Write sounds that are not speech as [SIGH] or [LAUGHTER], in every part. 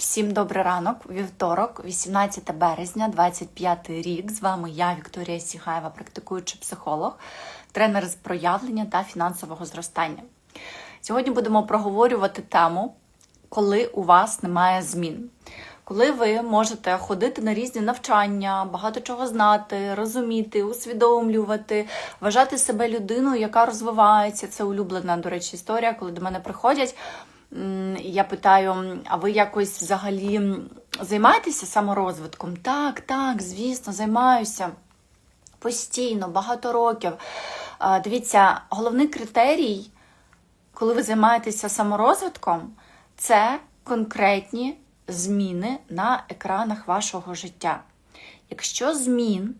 Всім добрий ранок, вівторок, 18 березня, 25 рік. З вами я, Вікторія Сігаєва, практикуючий психолог, тренер з проявлення та фінансового зростання. Сьогодні будемо проговорювати тему, коли у вас немає змін. Коли ви можете ходити на різні навчання, багато чого знати, розуміти, усвідомлювати, вважати себе людиною, яка розвивається. Це улюблена, до речі, історія, коли до мене приходять. Я питаю, а ви якось взагалі займаєтеся саморозвитком? Так, так, звісно, займаюся постійно, багато років. Дивіться, головний критерій, коли ви займаєтеся саморозвитком, це конкретні зміни на екранах вашого життя. Якщо змін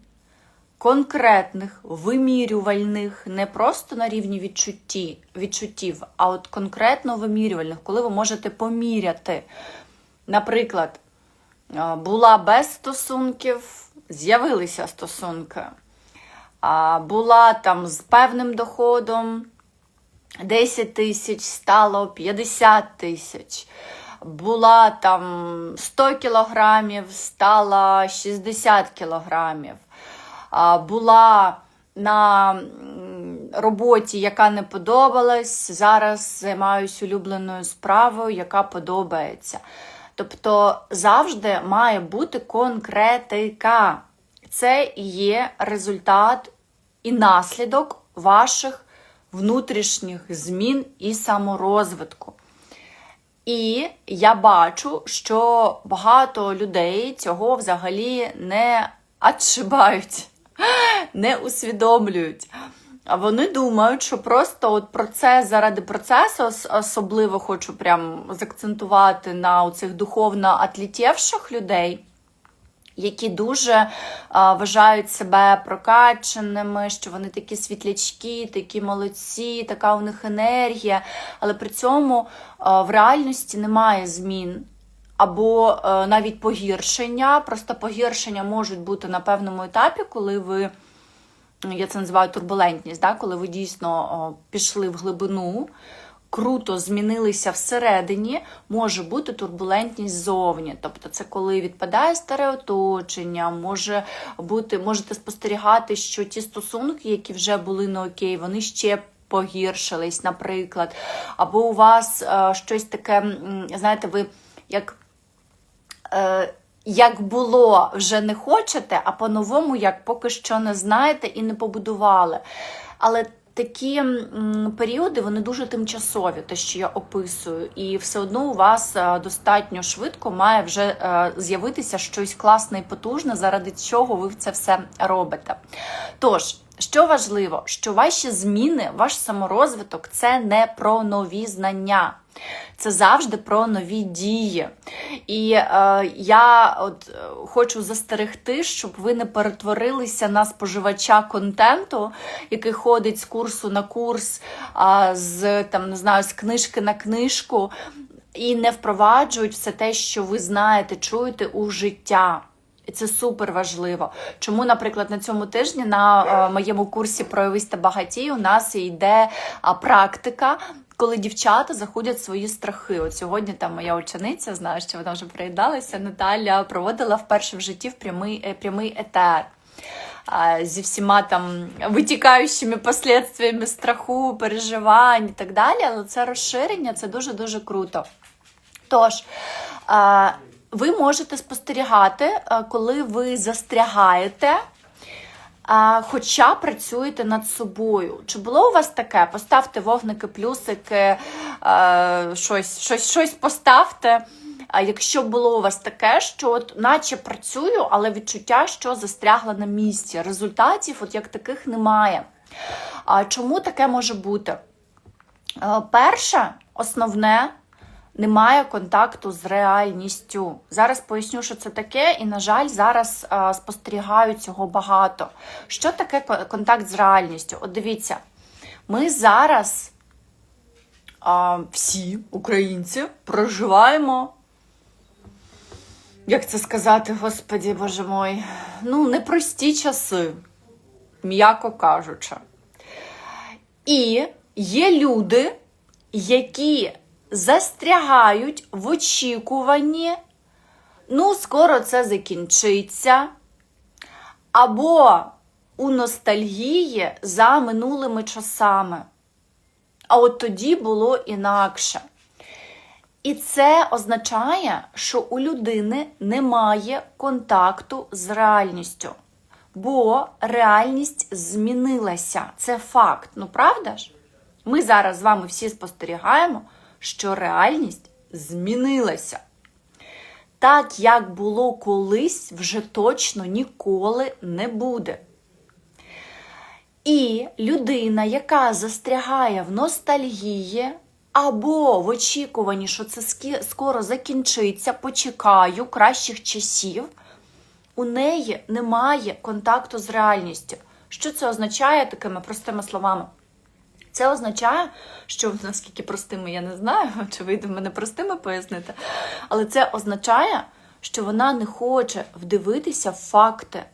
конкретних, вимірювальних, не просто на рівні відчутті, відчуттів, а от конкретно вимірювальних, коли ви можете поміряти. Наприклад, була без стосунків, з'явилися стосунки. Була там з певним доходом 10 тисяч, стало 50 тисяч. Була там 100 кілограмів, стала 60 кілограмів. Була на роботі, яка не подобалась. Зараз займаюся улюбленою справою, яка подобається. Тобто завжди має бути конкретика. Це і є результат і наслідок ваших внутрішніх змін і саморозвитку. І я бачу, що багато людей цього взагалі не отшибають, [GASPS] не усвідомлюють. А вони думають, що просто от процес заради процесу, особливо хочу прям закцентувати на цих духовно отлітєвших людей, які дуже а, вважають себе прокачаними, що вони такі світлячки, такі молодці, така у них енергія, але при цьому а, в реальності немає змін. Або е, навіть погіршення. Просто погіршення можуть бути на певному етапі, коли ви, я це називаю турбулентність, да? коли ви дійсно пішли в глибину, круто змінилися всередині, може бути турбулентність ззовні. Тобто це коли відпадає старе оточення, може бути, можете спостерігати, що ті стосунки, які вже були не окей, вони ще погіршились, наприклад. Або у вас е, щось таке, знаєте, ви як. Е, як було, вже не хочете, а по-новому, як поки що не знаєте і не побудували. Але такі періоди вони дуже тимчасові, те, що я описую, і все одно у вас е, достатньо швидко має вже е, з'явитися щось класне і потужне, заради чого ви це все робите. Тож. Що важливо, що ваші зміни, ваш саморозвиток це не про нові знання, це завжди про нові дії. І е, я от е, хочу застерегти, щоб ви не перетворилися на споживача контенту, який ходить з курсу на курс, а, з там не знаю, з книжки на книжку, і не впроваджують все те, що ви знаєте, чуєте у життя. І це супер важливо. Чому, наприклад, на цьому тижні на е, моєму курсі Проявись та багатій у нас йде практика, коли дівчата заходять в свої страхи. От сьогодні там моя учениця, знаю, що вона вже приєдналася. Наталя проводила вперше в житті в прямий, е, прямий етер. Зі всіма там витікаючими последствиями страху, переживань і так далі. Але це розширення, це дуже-дуже круто. Тож, ви можете спостерігати, коли ви застрягаєте, хоча працюєте над собою. Чи було у вас таке? Поставте вогники, плюсики, щось, щось, щось поставте. А якщо було у вас таке, що от наче працюю, але відчуття, що застрягла на місці. Результатів от як таких немає. А чому таке може бути? Е, Перше, основне, немає контакту з реальністю. Зараз поясню, що це таке, і, на жаль, зараз е, спостерігаю цього багато. Що таке контакт з реальністю? От дивіться, ми зараз е, всі українці проживаємо. Як це сказати, господі, боже мой, ну, непрості часи, м'яко кажучи. І є люди, які застрягають в очікуванні ну, скоро це закінчиться, або у ностальгії за минулими часами. А от тоді було інакше. І це означає, що у людини немає контакту з реальністю. Бо реальність змінилася. Це факт. Ну, правда ж? Ми зараз з вами всі спостерігаємо, що реальність змінилася. Так, як було колись, вже точно ніколи не буде. І людина, яка застрягає в ностальгії або в очікуванні, що це скоро закінчиться, почекаю кращих часів, у неї немає контакту з реальністю. Що це означає такими простими словами? Це означає, що наскільки простими я не знаю, [LAUGHS] чи вийде в мене простими пояснити, але це означає, що вона не хоче вдивитися в факти,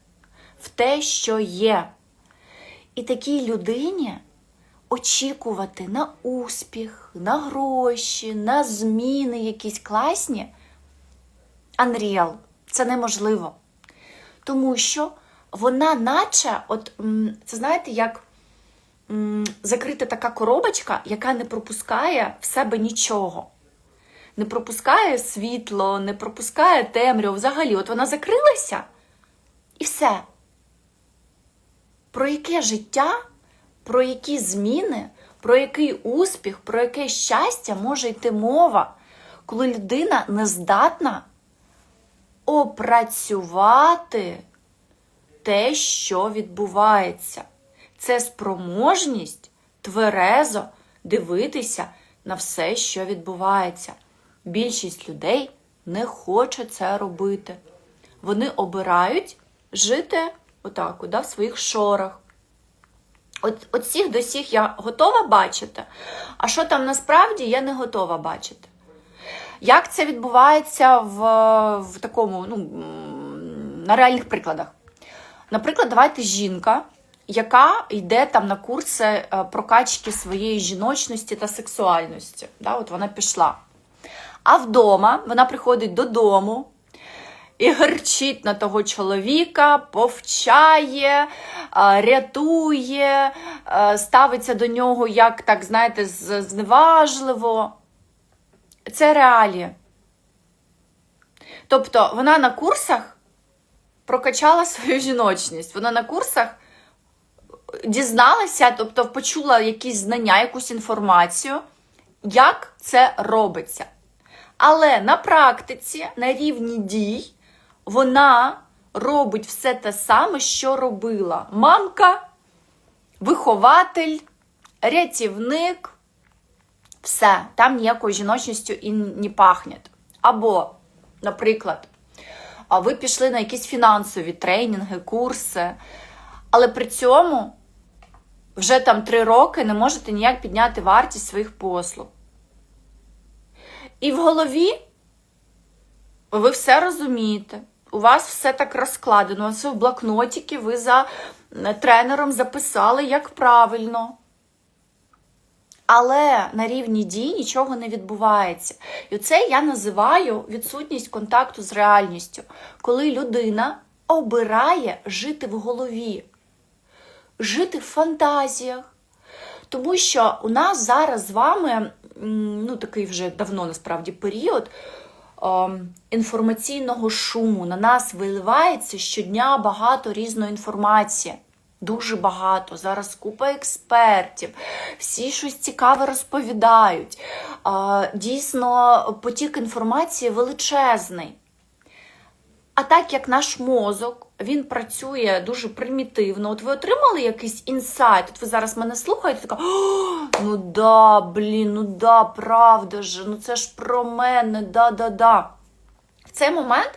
в те, що є. І такій людині очікувати на успіх, на гроші, на зміни якісь класні Unreal. Це неможливо. Тому що вона, наче, от це знаєте, як закрита така коробочка, яка не пропускає в себе нічого. Не пропускає світло, не пропускає темряву. Взагалі, от вона закрилася і все. Про яке життя, про які зміни, про який успіх, про яке щастя може йти мова, коли людина не здатна опрацювати те, що відбувається. Це спроможність тверезо дивитися на все, що відбувається. Більшість людей не хоче це робити. Вони обирають жити отак, да, в своїх шорах. От, от всіх до всіх я готова бачити, а що там насправді я не готова бачити. Як це відбувається в, в такому, ну, на реальних прикладах? Наприклад, давайте жінка, яка йде там на курси е, прокачки своєї жіночності та сексуальності. Да, от вона пішла. А вдома вона приходить додому і гарчить на того чоловіка, повчає, рятує, ставиться до нього як, так, знаєте, зневажливо. Це реалії. Тобто вона на курсах прокачала свою жіночність. Вона на курсах дізналася, тобто почула якісь знання, якусь інформацію, як це робиться. Але на практиці, на рівні дій, вона робить все те саме, що робила мамка, вихователь, рятівник. Все, там ніякою жіночністю і не пахне. Або, наприклад, ви пішли на якісь фінансові тренінги, курси, але при цьому вже там три роки не можете ніяк підняти вартість своїх послуг. І в голові ви все розумієте. У вас все так розкладено. Це в блокнотики ви за е, тренером записали, як правильно. Але на рівні дій нічого не відбувається. І це я називаю відсутність контакту з реальністю, коли людина обирає жити в голові, жити в фантазіях. Тому що у нас зараз з вами ну, такий вже давно насправді період ем, інформаційного шуму. На нас виливається щодня багато різної інформації. Дуже багато. Зараз купа експертів, всі щось цікаве розповідають. А, Дійсно, потік інформації величезний. А так як наш мозок він працює дуже примітивно. От ви отримали якийсь інсайт, от ви зараз мене слухаєте, така ну да, блін, ну да, правда ж, ну це ж про мене, да-да-да. В цей момент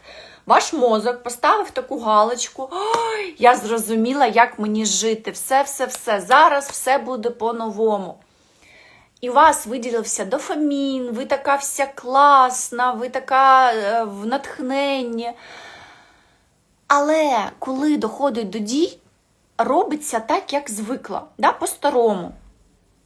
ваш мозок поставив таку галочку. Ой, я зрозуміла, як мені жити. Все, все, все. Зараз все буде по-новому. І у вас виділився дофамін, ви така вся класна, ви така е, в натхненні. Але коли доходить до дій, робиться так, як звикла, да, по-старому.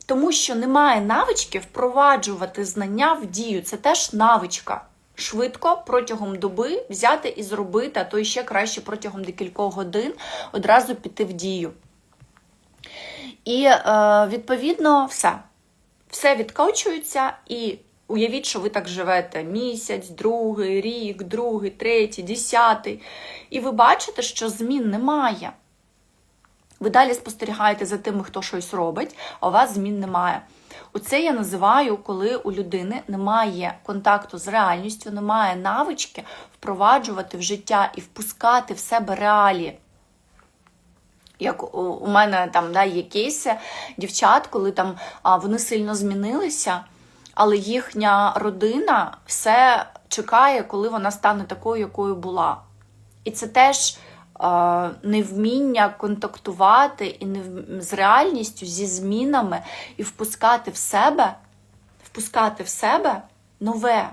Тому що немає навички впроваджувати знання в дію. Це теж навичка. швидко протягом доби взяти і зробити, а то і ще краще протягом декількох годин одразу піти в дію. І е, відповідно все. Все відкочується, і уявіть, що ви так живете місяць, другий, рік, другий, третій, десятий. І ви бачите, що змін немає. Ви далі спостерігаєте за тими, хто щось робить, а у вас змін немає. Оце я називаю, коли у людини немає контакту з реальністю, немає навички впроваджувати в життя і впускати в себе реалії. Як у, мене там да, є кейси дівчат, коли там вони сильно змінилися, але їхня родина все чекає, коли вона стане такою, якою була. І це теж а, невміння контактувати і не з реальністю, зі змінами, і впускати в себе, впускати в себе нове.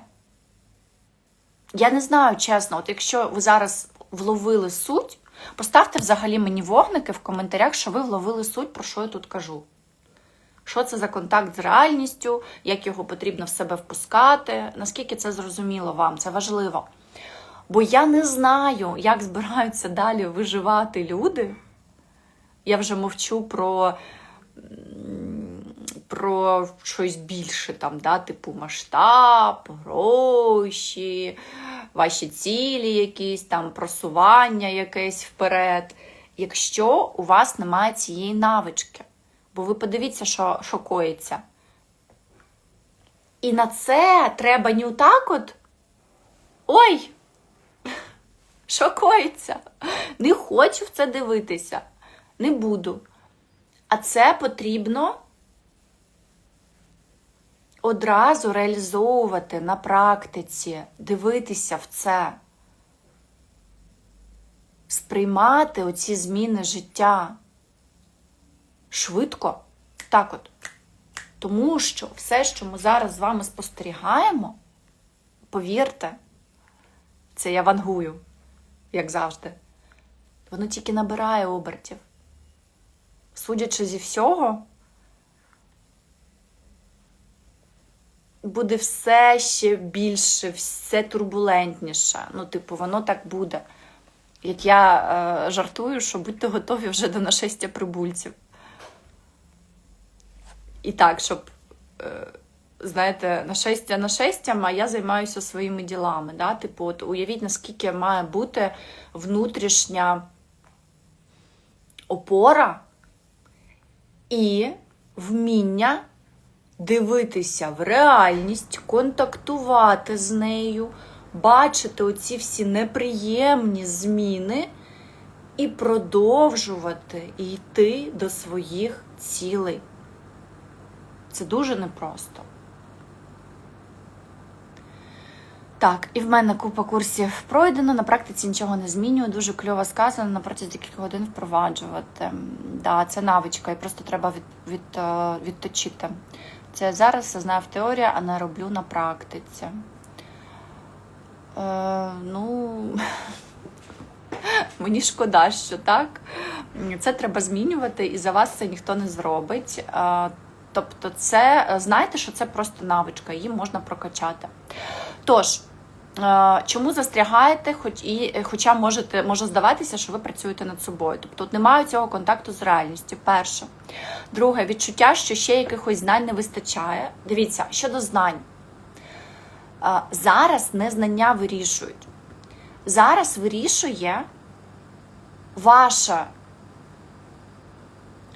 Я не знаю, чесно, от якщо ви зараз вловили суть, поставте взагалі мені вогники в коментарях, що ви вловили суть, про що я тут кажу. Що це за контакт з реальністю, як його потрібно в себе впускати, наскільки це зрозуміло вам, це важливо. Бо я не знаю, як збираються далі виживати люди. Я вже мовчу про про щось більше, там, да, типу масштаб, гроші, ваші цілі, якісь там просування якесь вперед. Якщо у вас немає цієї навички, бо ви подивіться, що, що коїться. І на це треба не отак от. Ой! [LAUGHS] Що коїться? Не хочу в це дивитися. Не буду. А це потрібно одразу реалізовувати на практиці, дивитися в це, сприймати оці зміни життя швидко. Так от. Тому що все, що ми зараз з вами спостерігаємо, повірте, це я вангую, як завжди, воно тільки набирає обертів. Судячи зі всього, буде все ще більше, все турбулентніше. Ну, типу, воно так буде. Як я е, жартую, що будьте готові вже до нашестя прибульців. І так, щоб, е, знаєте, нашестя нашестям, а я займаюся своїми ділами. Да? Типу, от уявіть, наскільки має бути внутрішня опора і вміння дивитися в реальність, контактувати з нею, бачити оці всі неприємні зміни і продовжувати йти до своїх цілей. Це дуже непросто. Так, і в мене купа курсів пройдено, на практиці нічого не змінюю. Дуже кльово сказано, на протязі кілька годин впроваджувати. Да, Це навичка, і просто треба від, від, е, відточити. Це я зараз знаю в теорії, а не роблю на практиці. Е, Ну, [LAUGHS] мені шкода, що так. Це треба змінювати, і за вас це ніхто не зробить. Е, тобто, це знаєте, що це просто навичка, її можна прокачати. Тож. Е, чому застрягаєте, хоч і, хоча можете, може здаватися, що ви працюєте над собою. Тобто от немає цього контакту з реальністю. Перше. Друге, відчуття, що ще якихось знань не вистачає. Дивіться, щодо знань. Е, зараз не знання вирішують. Зараз вирішує ваш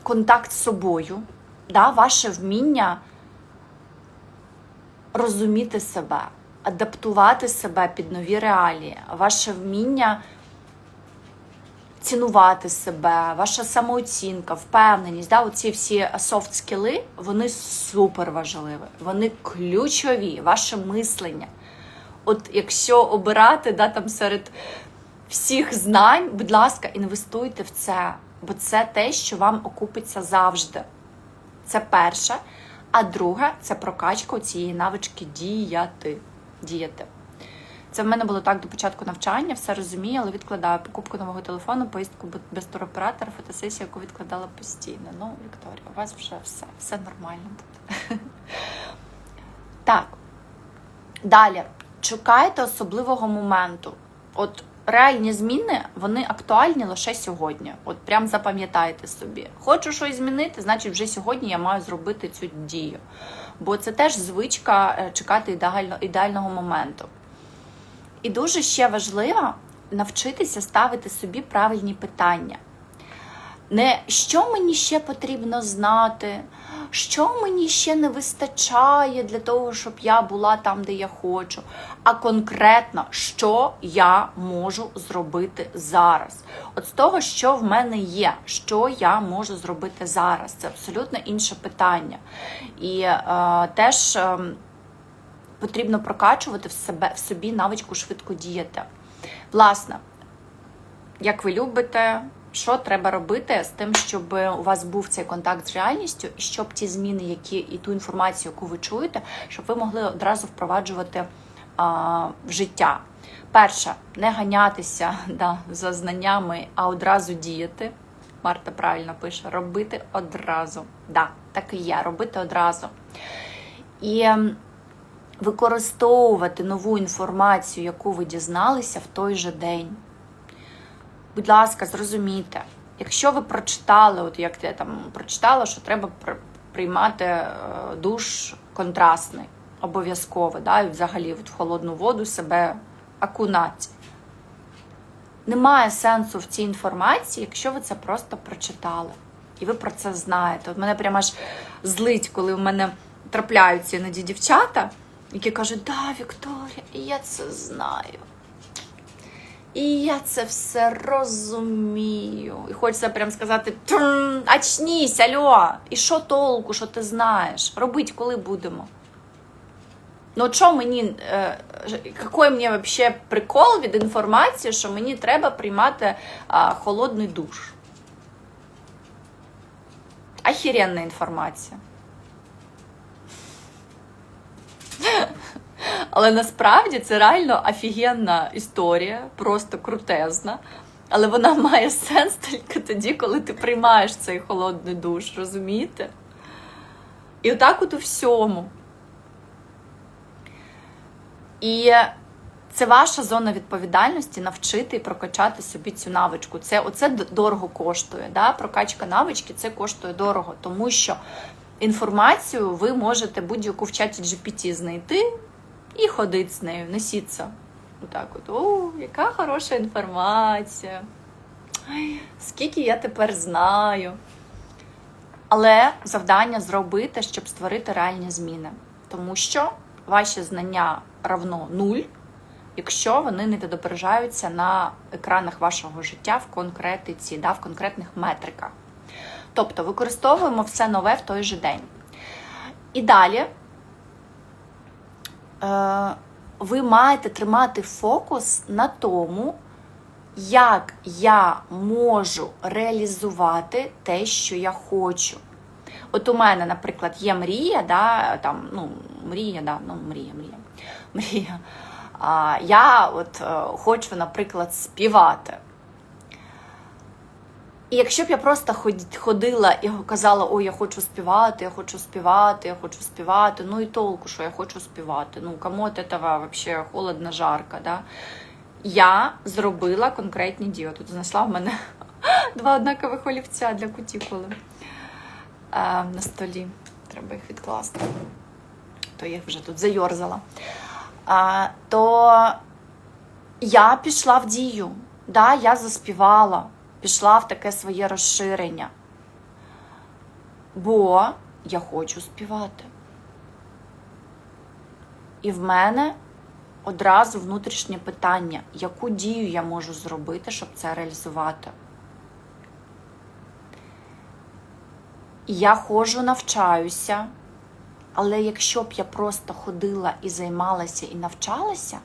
контакт з собою, да, ваше вміння розуміти себе адаптувати себе під нові реалії, ваше вміння цінувати себе, ваша самооцінка, впевненість. Да, Оці всі софт скіли, вони супер важливі, вони ключові, ваше мислення. От якщо обирати да, там серед всіх знань, будь ласка, інвестуйте в це, бо це те, що вам окупиться завжди. Це перше. А друге це прокачка цієї навички діяти діяти. Це в мене було так до початку навчання, все розумію, але відкладаю покупку нового телефону, поїздку без туроператора, фотосесію, яку відкладала постійно. Ну, Вікторія, у вас вже все, все нормально тут. [LAUGHS] Так. Далі. чекайте особливого моменту. От реальні зміни вони актуальні лише сьогодні. От прям запам'ятайте собі. Хочу щось змінити, значить, вже сьогодні я маю зробити цю дію. Бо це теж звичка е, чекати ідеально, ідеального моменту. І дуже ще важливо навчитися ставити собі правильні питання. Не що мені ще потрібно знати, що мені ще не вистачає для того, щоб я була там, де я хочу, а конкретно, що я можу зробити зараз. От з того, що в мене є, що я можу зробити зараз. Це абсолютно інше питання. І е, теж е, потрібно прокачувати в себе в собі навичку швидко діяти. Власне, як ви любите, що треба робити з тим, щоб у вас був цей контакт з реальністю, і щоб ті зміни, які і ту інформацію, яку ви чуєте, щоб ви могли одразу впроваджувати а, в життя. Перше, не ганятися [LAUGHS] да, за знаннями, а одразу діяти. Марта правильно пише: робити одразу. Да, так і є, робити одразу. І ем, використовувати нову інформацію, яку ви дізналися в той же день. Будь ласка, зрозумійте, якщо ви прочитали, от як я там прочитала, що треба приймати е, душ контрастний, обов'язково, да, і взагалі от в холодну воду себе окунати. Немає сенсу в цій інформації, якщо ви це просто прочитали. І ви про це знаєте. От мене прямо аж злить, коли в мене трапляються іноді дівчата, які кажуть, да, Вікторія, я це знаю. І я це все розумію. І хочеться прям сказати: «Тм, очнись, альо! І що толку, що ти знаєш? Робить, коли будемо? Ну, що мені, е, який мені взагалі прикол від інформації, що мені треба приймати а, холодний душ? Охеренна інформація. Але насправді це реально офігенна історія, просто крутезна. Але вона [LAUGHS] має сенс тільки тоді, коли ти приймаєш цей холодний душ, розумієте? І отак от у всьому. І це ваша зона відповідальності навчити і прокачати собі цю навичку. Це оце дорого коштує. Да? Прокачка навички це коштує дорого, тому що інформацію ви можете будь-яку в чаті GPT знайти і ходити з нею, носіться. Отак от. О, яка хороша інформація. Ай, скільки я тепер знаю. Але завдання зробити, щоб створити реальні зміни. Тому що ваші знання равно нуль, якщо вони не відображаються на екранах вашого життя в конкретиці, да, в конкретних метриках. Тобто використовуємо все нове в той же день. І далі ви маєте тримати фокус на тому, як я можу реалізувати те, що я хочу. От у мене, наприклад, є мрія, да, там, ну, мрія, да, ну, мрія, мрія, [LAUGHS] мрія. А, я от е, хочу, наприклад, співати. І якщо б я просто ходила і казала, ой, я хочу співати, я хочу співати, я хочу співати, ну і толку, що я хочу співати. Ну, кому от этого вообще холодно, жарко, да? Я зробила конкретні дії. Тут знайшла в мене [LAUGHS] два однакових олівця для кутікули е, на столі. Треба їх відкласти. То я їх вже тут зайорзала. А, то я пішла в дію. Да, я заспівала, пішла в таке своє розширення. Бо я хочу співати. І в мене одразу внутрішнє питання, яку дію я можу зробити, щоб це реалізувати. Я ходжу, навчаюся, але якщо б я просто ходила і займалася і навчалася,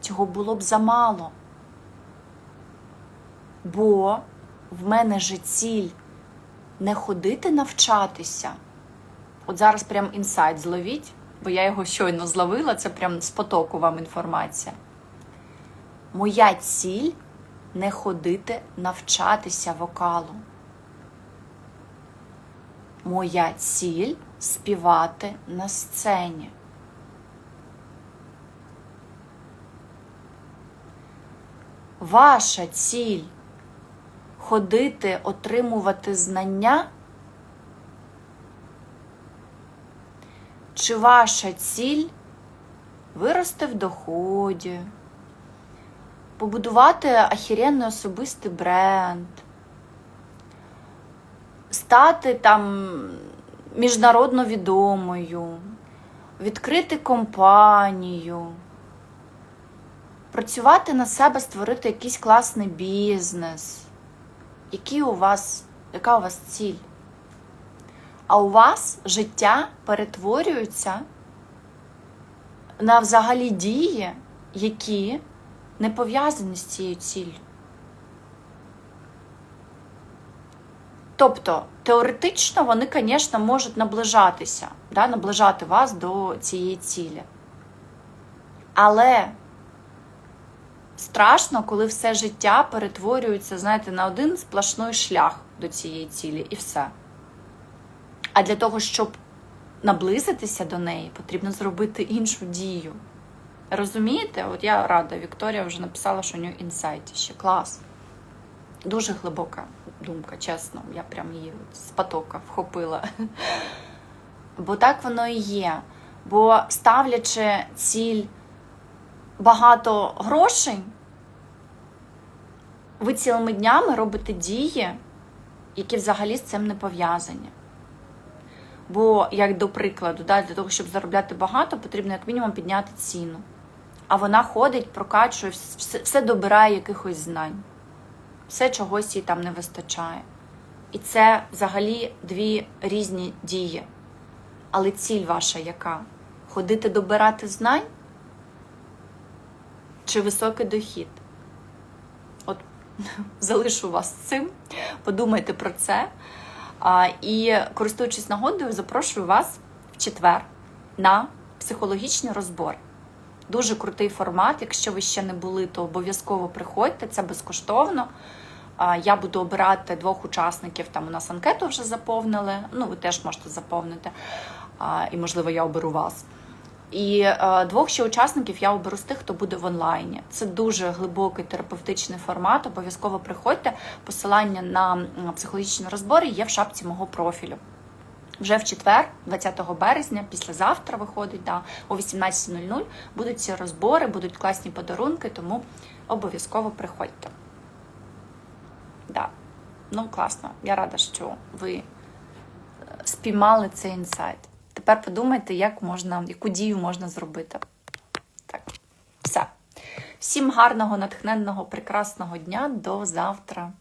цього було б замало. Бо в мене же ціль не ходити навчатися. От зараз прям інсайт зловіть, бо я його щойно зловила, це прям з потоку вам інформація. Моя ціль не ходити навчатися вокалу. Моя ціль співати на сцені. ваша ціль ходити, отримувати знання? Чи ваша ціль вирости в доході, побудувати ахіренний особистий бренд, стати там міжнародно відомою, відкрити компанію, працювати на себе, створити якийсь класний бізнес. Які у вас, яка у вас ціль? А у вас життя перетворюється на взагалі дії, які не пов'язані з цією ціллю. Тобто, теоретично вони, звісно, можуть наближатися, да, наближати вас до цієї цілі. Але страшно, коли все життя перетворюється, знаєте, на один сплошний шлях до цієї цілі, і все. А для того, щоб наблизитися до неї, потрібно зробити іншу дію. Розумієте? От я рада, Вікторія вже написала, що у нього інсайт ще клас. Дуже глибока думка, чесно. Я прям її з потока вхопила. Бо так воно і є. Бо ставлячи ціль багато грошей, ви цілими днями робите дії, які взагалі з цим не пов'язані. Бо, як до прикладу, да, для того, щоб заробляти багато, потрібно як мінімум підняти ціну. А вона ходить, прокачує, все, все добирає якихось знань, все чогось їй там не вистачає. І це взагалі дві різні дії. Але ціль ваша яка? Ходити добирати знань чи високий дохід? От [LAUGHS] залишу вас цим, подумайте про це. А, І користуючись нагодою, запрошую вас в четвер на психологічний розбор. Дуже крутий формат. Якщо ви ще не були, то обов'язково приходьте, це безкоштовно. Я буду обирати двох учасників. Там у нас анкету вже заповнили. Ну, ви теж можете заповнити. І, можливо, я оберу вас. І е, двох ще учасників я оберу з тих, хто буде в онлайні. Це дуже глибокий терапевтичний формат. Обов'язково приходьте. Посилання на психологічні розбори є в шапці мого профілю. Вже в четвер, 20 березня, післязавтра виходить, да, о 18.00 будуть ці розбори, будуть класні подарунки, тому обов'язково приходьте. Да. Ну, класно. Я рада, що ви е, спіймали цей інсайт. Тепер подумайте, як можна, яку дію можна зробити. Так, все. Всім гарного, натхненного, прекрасного дня. До завтра.